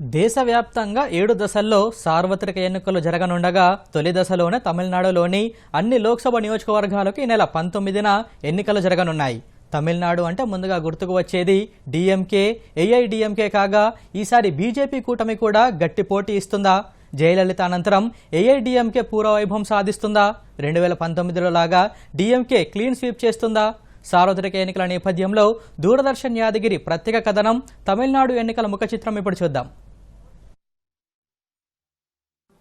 దేశవ్యాప్తంగా ఏడు దశల్లో సార్వత్రిక ఎన్నికలు జరగనుండగా తొలి దశలోనే తమిళనాడులోని అన్ని లోక్సభ నియోజకవర్గాలకు ఈ నెల పంతొమ్మిదిన ఎన్నికలు జరగనున్నాయి. తమిళనాడు అంటే ముందుగా గుర్తుకు వచ్చేది డిఎంకే ఏఐడిఎంకే కాగా ఈసారి బీజేపీ కూటమి కూడా గట్టి పోటీ ఇస్తుందా? జయలలిత అనంతరం ఏఐడిఎంకే పూర్వవైభవం సాధిస్తుందా? రెండు వేల పంతొమ్మిదిలో లాగా డిఎంకే క్లీన్ స్వీప్ చేస్తుందా? సార్వత్రిక ఎన్నికల నేపథ్యంలో దూరదర్శన్ యాదగిరి ప్రత్యేక కథనం తమిళనాడు ఎన్నికల ముఖ చిత్రం ఇప్పుడు చూద్దాం.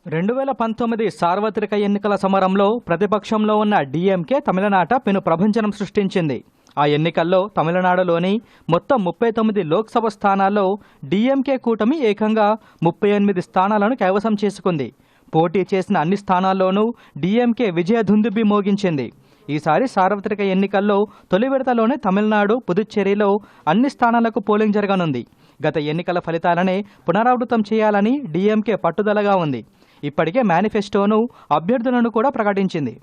రెండు వేల పంతొమ్మిది సార్వత్రిక ఎన్నికల సమరంలో ప్రతిపక్షంలో ఉన్న డిఎంకే తమిళనాట పెను ప్రభంజనం సృష్టించింది. ఆ ఎన్నికల్లో తమిళనాడులోని మొత్తం ముప్పై తొమ్మిది లోక్సభ స్థానాల్లో డిఎంకే కూటమి ఏకంగా ముప్పై ఎనిమిది స్థానాలను కైవసం చేసుకుంది. పోటీ చేసిన అన్ని స్థానాల్లోనూ డిఎంకే విజయ దుందుబి మోగించింది. ఈసారి సార్వత్రిక ఎన్నికల్లో తొలి విడతలోనే తమిళనాడు పుదుచ్చేరిలో అన్ని స్థానాలకు పోలింగ్ జరగనుంది. గత ఎన్నికల ఫలితాలనే పునరావృతం చేయాలని డిఎంకే పట్టుదలగా ఉంది. ఇప్పటికే మేనిఫెస్టోను అభ్యర్థులను కూడా ప్రకటించింది.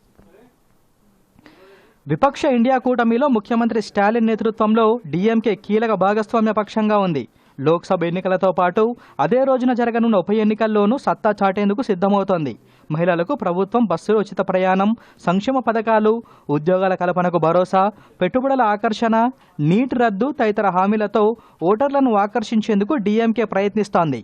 విపక్ష ఇండియా కూటమిలో ముఖ్యమంత్రి స్టాలిన్ నేతృత్వంలో డీఎంకే కీలక భాగస్వామ్య పక్షంగా ఉంది. లోక్సభ ఎన్నికలతో పాటు అదే రోజున జరగనున్న ఉప ఎన్నికల్లోనూ సత్తా చాటేందుకు సిద్ధమవుతోంది. మహిళలకు ప్రభుత్వం బస్సులు ఉచిత ప్రయాణం సంక్షేమ పథకాలు ఉద్యోగాల కల్పనకు భరోసా పెట్టుబడుల ఆకర్షణ నీట్ రద్దు తదితర హామీలతో ఓటర్లను ఆకర్షించేందుకు డీఎంకే ప్రయత్నిస్తోంది.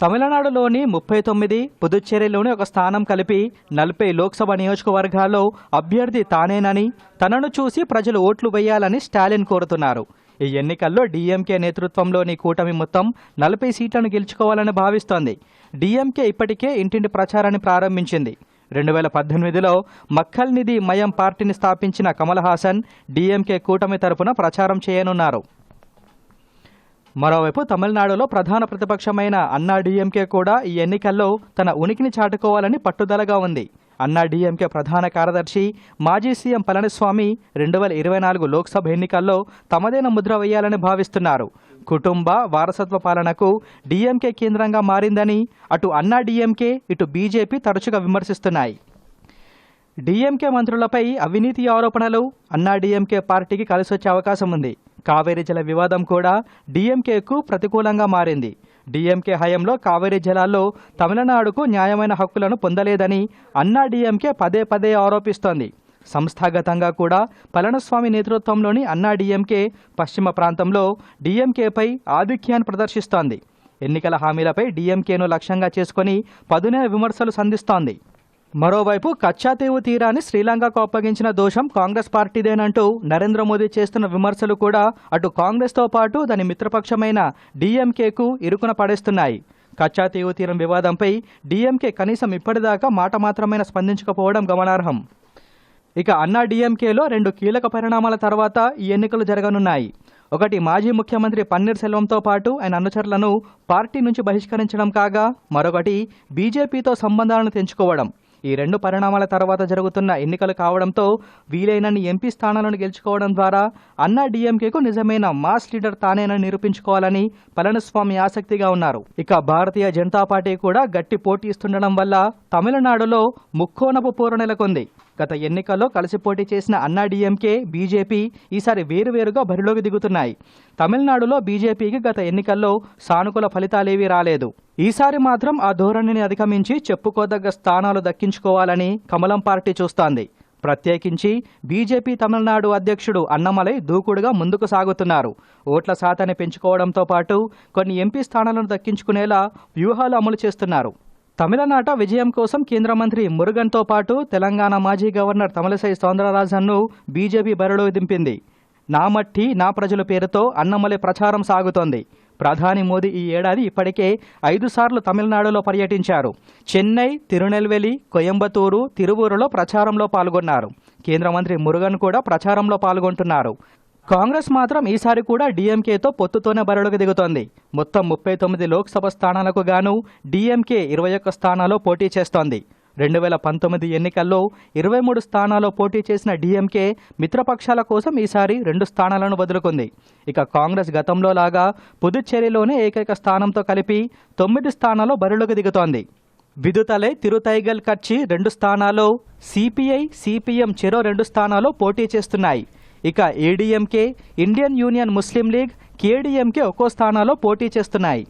తమిళనాడులోని ముప్పై తొమ్మిది పుదుచ్చేరిలోని ఒక స్థానం కలిపి నలభై లోక్సభ నియోజకవర్గాల్లో అభ్యర్థి తానేనని తనను చూసి ప్రజలు ఓట్లు వేయాలని స్టాలిన్ కోరుతున్నారు. ఈ ఎన్నికల్లో డీఎంకే నేతృత్వంలోని కూటమి మొత్తం నలభై సీట్లను గెలుచుకోవాలని భావిస్తోంది. డీఎంకే ఇప్పటికే ఇంటింటి ప్రచారాన్ని ప్రారంభించింది. రెండు వేల పద్దెనిమిదిలో మక్కల్ నిధి మయం పార్టీని స్థాపించిన కమల్ హాసన్ డీఎంకే కూటమి తరపున ప్రచారం చేయనున్నారు. మరోవైపు తమిళనాడులో ప్రధాన ప్రతిపక్షమైన అన్నా డీఎంకే కూడా ఈ ఎన్నికల్లో తన ఉనికిని చాటుకోవాలని పట్టుదలగా ఉంది. అన్నా డీఎంకే ప్రధాన కార్యదర్శి మాజీ సీఎం పళనిస్వామి రెండు వేల ఇరవై నాలుగు లోక్సభ ఎన్నికల్లో తమదైన ముద్ర వేయాలని భావిస్తున్నారు. కుటుంబ వారసత్వ పాలనకు డీఎంకే కేంద్రంగా మారిందని అటు అన్నా డీఎంకే ఇటు బీజేపీ తరచుగా విమర్శిస్తున్నాయి. డీఎంకే మంత్రులపై అవినీతి ఆరోపణలు అన్నా డీఎంకే పార్టీకి కలిసొచ్చే అవకాశం ఉంది. కావేరీ జల వివాదం కూడా డీఎంకేకు ప్రతికూలంగా మారింది. డిఎంకే హయాంలో కావేరీ జలాల్లో తమిళనాడుకు న్యాయమైన హక్కులను పొందలేదని అన్నా డీఎంకే పదే పదే ఆరోపిస్తోంది. సంస్థాగతంగా కూడా పళనిస్వామి నేతృత్వంలోని అన్నా డీఎంకే పశ్చిమ ప్రాంతంలో డీఎంకేపై ఆధిక్యాన్ని ప్రదర్శిస్తోంది. ఎన్నికల హామీలపై డిఎంకేను లక్ష్యంగా చేసుకుని పదునైన విమర్శలు సంధిస్తోంది. మరోవైపు కచ్చాతీవు తీరాన్ని శ్రీలంకకు అప్పగించిన దోషం కాంగ్రెస్ పార్టీదేనంటూ నరేంద్ర మోదీ చేస్తున్న విమర్శలు కూడా అటు కాంగ్రెస్తో పాటు దాని మిత్రపక్షమైన డీఎంకేకు ఇరుకున పడేస్తున్నాయి. కచ్చాతీవు తీరం వివాదంపై డీఎంకే కనీసం ఇప్పటిదాకా మాట మాత్రమైన స్పందించకపోవడం గమనార్హం. ఇక అన్నా డీఎంకేలో రెండు కీలక పరిణామాల తర్వాత ఈ ఎన్నికలు జరగనున్నాయి. ఒకటి మాజీ ముఖ్యమంత్రి పన్నీర్ సెల్వంతో పాటు ఆయన అనుచరులను పార్టీ నుంచి బహిష్కరించడం కాగా మరొకటి బీజేపీతో సంబంధాలను తెంచుకోవడం. ఈ రెండు పరిణామాల తర్వాత జరుగుతున్న ఎన్నికలు కావడంతో వీలైనన్ని ఎంపీ స్థానాలను గెలుచుకోవడం ద్వారా అన్నా డీఎంకేకు నిజమైన మాస్ లీడర్ తానేనని నిరూపించుకోవాలని పళనిస్వామి ఆసక్తిగా ఉన్నారు. ఇక భారతీయ జనతా పార్టీ కూడా గట్టి పోటీ ఇస్తుండడం వల్ల తమిళనాడులో ముక్కోనపు పోరు నెలకొంది. గత ఎన్నికల్లో కలిసి పోటీ చేసిన అన్నాడీఎంకే బీజేపీ ఈసారి వేరువేరుగా బరిలోకి దిగుతున్నాయి. తమిళనాడులో బీజేపీకి గత ఎన్నికల్లో సానుకూల ఫలితాలేవీ రాలేదు. ఈసారి మాత్రం ఆ ధోరణిని అధిగమించి చెప్పుకోదగ్గ స్థానాలు దక్కించుకోవాలని కమలం పార్టీ చూస్తోంది. ప్రత్యేకించి బీజేపీ తమిళనాడు అధ్యక్షుడు అన్నమలై దూకుడుగా ముందుకు సాగుతున్నారు. ఓట్ల శాతాన్ని పెంచుకోవడంతో పాటు కొన్ని ఎంపీ స్థానాలను దక్కించుకునేలా వ్యూహాలు అమలు చేస్తున్నారు. తమిళనాట విజయం కోసం కేంద్ర మంత్రి మురుగన్తో పాటు తెలంగాణ మాజీ గవర్నర్ తమిళసై సౌందరరాజన్ను బీజేపీ బరిలో దింపింది. నా మట్టి నా ప్రజల పేరుతో అన్నమలై ప్రచారం సాగుతోంది. ప్రధాని మోదీ ఈ ఏడాది ఇప్పటికే ఐదు సార్లు తమిళనాడులో పర్యటించారు. చెన్నై తిరునెల్వేలి కోయంబత్తూరు తిరువూరులో ప్రచారంలో పాల్గొన్నారు. కేంద్ర మంత్రి మురుగన్ కూడా ప్రచారంలో పాల్గొంటున్నారు. కాంగ్రెస్ మాత్రం ఈసారి కూడా డీఎంకేతో పొత్తుతోనే బరిలోకి దిగుతోంది. మొత్తం ముప్పై తొమ్మిది లోక్సభ స్థానాలకు గాను డీఎంకే ఇరవై ఒక్క స్థానాల్లో పోటీ చేస్తోంది. రెండు వేల పంతొమ్మిది ఎన్నికల్లో ఇరవై మూడు స్థానాల్లో పోటీ చేసిన డీఎంకే మిత్రపక్షాల కోసం ఈసారి రెండు స్థానాలను వదులుకుంది. ఇక కాంగ్రెస్ గతంలో లాగా పుదుచ్చేరిలోనే ఏకైక స్థానంతో కలిపి తొమ్మిది స్థానాల్లో బరిలోకి దిగుతోంది. విదుతలై తిరుతైగల్ కచ్చి రెండు స్థానాల్లో సిపిఐ సిపిఎం చెరో రెండు స్థానాల్లో పోటీ చేస్తున్నాయి. ఇక ADMK Indian Union Muslim League KDMK ఒక్కో స్థానాల్లో పోటీ చేస్తున్నాయి.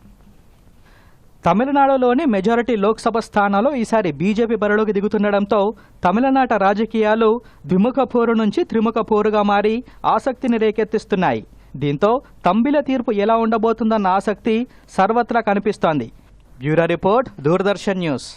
తమిళనాడులోని మెజారిటీ లోక్సభ స్థానాల్లో ఈసారి బీజేపీ బరిలోకి దిగుతుండడంతో తమిళనాట రాజకీయాలు ద్విముఖ పోరు నుంచి త్రిముఖ పోరుగా మారి ఆసక్తిని రేకెత్తిస్తున్నాయి. దీంతో తంబిల తీర్పు ఎలా ఉండబోతుందన్న ఆసక్తి సర్వత్రా కనిపిస్తోంది. Bureau report Doordarshan news.